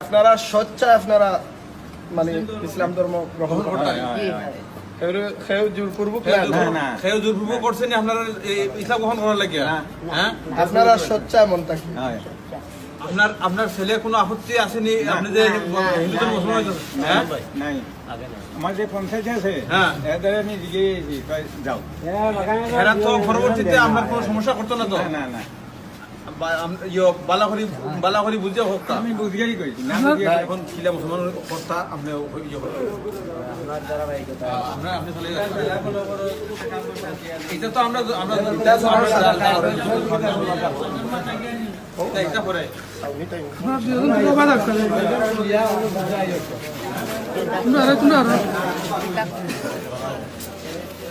আপনারা আপনারা মানে ইসলাম ধর্ম গ্রহণ করতে আপনারা এই ইসলাম গ্রহণ করার লাগে হ্যাঁ? আপনারা স্বচ্ছা মন থাকি আপনার আপনার ছেলে কোনো আপত্তি আসেনি? আপনি যে মুসলমান হ্যাঁ? নাই। আমার যে পঞ্চায়েত আছে হ্যাঁ। এদের আমি জিজ্ঞেস যাও। এরা তো পরবর্তীতে আপনার কোনো সমস্যা করতো না তো? না। ইয়ো, বালাখড়ি বালাখড়ি বুঝে হোক তা। আমি বুঝিয়াই কইছি না না, এখন খিলা মুসলমানের কথা আপনি ইয়ে করবেন। আমরা- আপনি চলে যান। এটা তো আমরা আমরা এটা পরে আমি পারে না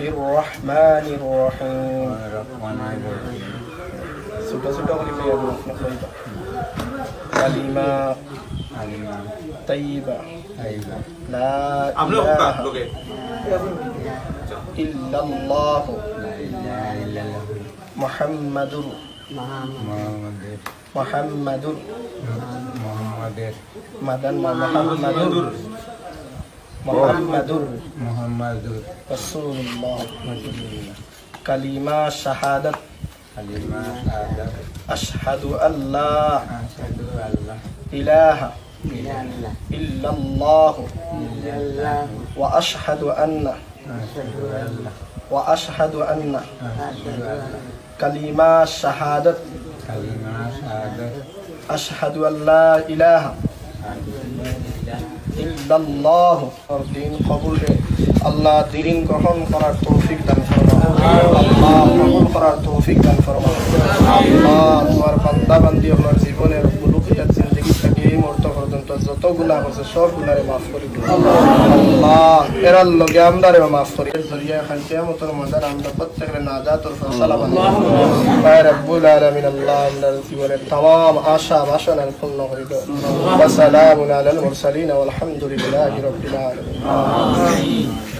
الرحمن الرحيم سوتا سوتا ولي فيا بروحنا طيبة كلمة طيبة لا إله إلا الله محمد محمد محمد مدن محمد محمد محمد رسول الله. كلمة شهادة. كلمة شهادة. أشهد أن لا أشهد أن لا إله إلا الله. وأشهد أن وأشهد أن كلمة شهادة. كلمة شهادة. أشهد أن لا إله ইল্লাল্লাহ দিন কবুল। আল্লাহ দিন গ্রহণ করার তৌফিক দান ফরমা আল্লাহ কবুল করার তৌফিক দান ফরমা আল্লাহ তোমার বান্দা বান্দি হলো গুনাহ করছে সব গুনারে মাফ করে দিও আল্লাহ এরার লগে আমদারে মাফ করে জরিয়া খান কিয়ামতের ময়দান আমরা প্রত্যেকের নাজাতুল ফয়সালা বানাই পায় রব্বুল আলামিন আল্লাহ আমরা জীবনের तमाम আশা বাসনা পূর্ণ করে দাও ওয়া সালামুন আলাল মুরসালিন ওয়াল হামদুলিল্লাহি রাব্বিল আলামিন